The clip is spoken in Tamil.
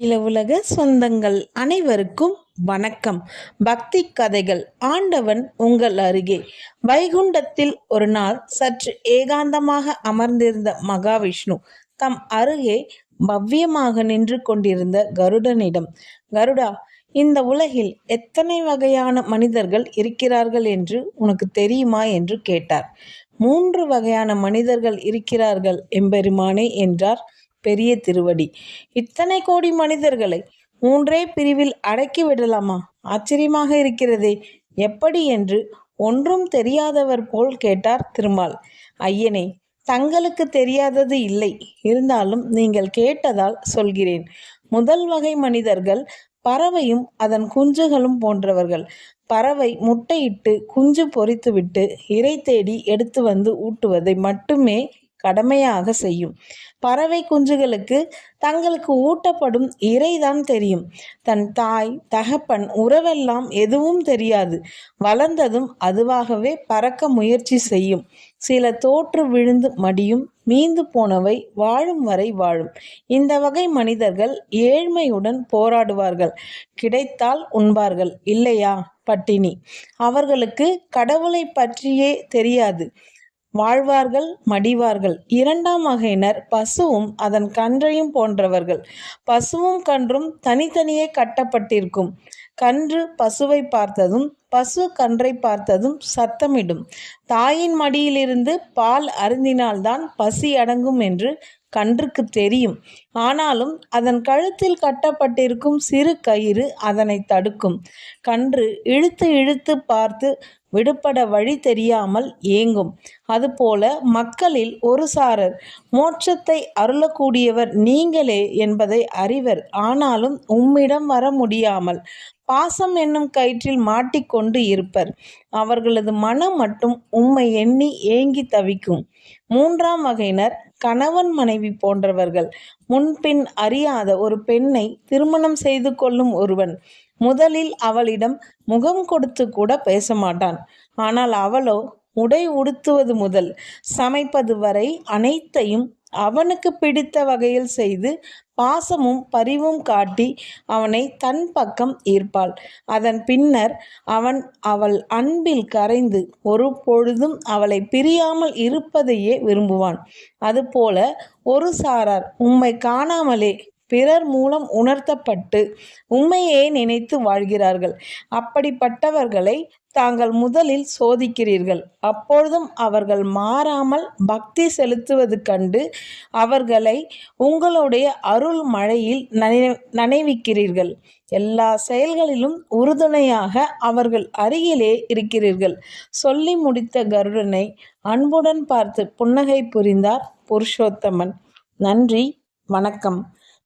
இல உலக சொந்தங்கள் அனைவருக்கும் வணக்கம். பக்தி கதைகள் ஆண்டவன் உங்கள் அருகே. வைகுண்டத்தில் ஒரு நாள் சற்று ஏகாந்தமாக அமர்ந்திருந்த மகாவிஷ்ணு தம் அருகே பவ்யமாக நின்று கொண்டிருந்த கருடனிடம் கருடா இந்த உலகில் எத்தனை வகையான மனிதர்கள் இருக்கிறார்கள் என்று உனக்கு தெரியுமா? என்று கேட்டார். மூன்று வகையான மனிதர்கள் இருக்கிறார்கள் எம்பெருமானே என்றார் பெரிய திருவடி. இத்தனை கோடி மனிதர்களை மூன்றே பிரிவில் அடக்கி விடலாமா? ஆச்சரியமாக இருக்கிறதே. எப்படி என்று ஒன்றும் தெரியாதவர் போல் கேட்டார் திருமால். ஐயனே தங்களுக்கு தெரியாதது இல்லை. இருந்தாலும் நீங்கள் கேட்டதால் சொல்கிறேன். முதல் வகை மனிதர்கள் பறவையும் அதன் குஞ்சுகளும் போன்றவர்கள். பறவை முட்டையிட்டு குஞ்சு பொறித்துவிட்டு இறை தேடி எடுத்து வந்து ஊட்டுவதை மட்டுமே கடமையாக செய்யும். பறவை குஞ்சுகளுக்கு தங்களுக்கு ஊட்டப்படும் இறைதான் தெரியும். தன் தாய் தகப்பன் உறவெல்லாம் எதுவும் தெரியாது. வளர்ந்ததும் அதுவாகவே பறக்க முயற்சி செய்யும். சில தோற்று விழுந்து மடியும் மீந்து போனவை வாழும் வரை வாழும். இந்த வகை மனிதர்கள் ஏழ்மையுடன் போராடுவார்கள். கிடைத்தால் உண்பார்கள். இல்லையா பட்டினி? அவர்களுக்கு கடவுளை பற்றியே தெரியாது. வாழ்வார்கள் மடிவார்கள். இரண்டாம் வகையினர் பசுவும் அதன் கன்றையும் போன்றவர்கள். பசுவும் கன்றும் தனித்தனியே கட்டப்பட்டிருக்கும். கன்று பசுவை பார்த்ததும் பசு கன்றை பார்த்ததும் சத்தமிடும். தாயின் மடியிலிருந்து பால் அருந்தினால்தான் பசி அடங்கும் என்று கன்றுக்கு தெரியும். ஆனாலும் அதன் கழுத்தில் கட்டப்பட்டிருக்கும் சிறு கயிறு அதனை தடுக்கும். கன்று இழுத்து இழுத்து பார்த்து விடுபட வழி தெரியாமல் ஏங்கும். அதுபோல மக்களில் ஒரு சாரர் மோட்சத்தை அருளக்கூடியவர் நீங்களே என்பதை அறிவர். ஆனாலும் உம்மிடம் வர முடியாமல் பாசம் என்னும் கயிற்றில் மாட்டிக்கொண்டு இருப்பர். அவர்களது மனம் மட்டும் உம்மை எண்ணி ஏங்கி தவிக்கும். மூன்றாம் வகையினர் கணவன் மனைவி போன்றவர்கள். முன்பின் அறியாத ஒரு பெண்ணை திருமணம் செய்து கொள்ளும் ஒருவன். முதலில் அவளிடம் முகம் கொடுத்து கூட பேச மாட்டான். ஆனால் அவளோ உடை உடுத்துவது முதல் சமைப்பது வரை அனைத்தையும் அவனுக்கு பிடித்த வகையில் செய்து பாசமும் பரிவும் காட்டி அவனை தன் பக்கம் ஈர்ப்பாள். அதன் பின்னர் அவன் அவள் அன்பில் கரைந்து ஒரு பொழுதும் அவளை பிரியாமல் இருப்பதையே விரும்புவான். அதுபோல ஒரு சாரார் உம்மை காணாமலே பிறர் மூலம் உணர்த்தப்பட்டு உண்மையே நினைத்து வாழ்கிறார்கள். அப்படிப்பட்டவர்களை தாங்கள் முதலில் சோதிக்கிறீர்கள். அப்பொழுதும் அவர்கள் மாறாமல் பக்தி செலுத்துவது கண்டு அவர்களை உங்களுடைய அருள் மழையில் நனைவிக்கிறீர்கள். எல்லா செயல்களிலும் உறுதுணையாக அவர்கள் அருகிலே இருக்கிறீர்கள். சொல்லி முடித்த கருடனை அன்புடன் பார்த்து புன்னகை புரிந்தார் புருஷோத்தமன். நன்றி வணக்கம்.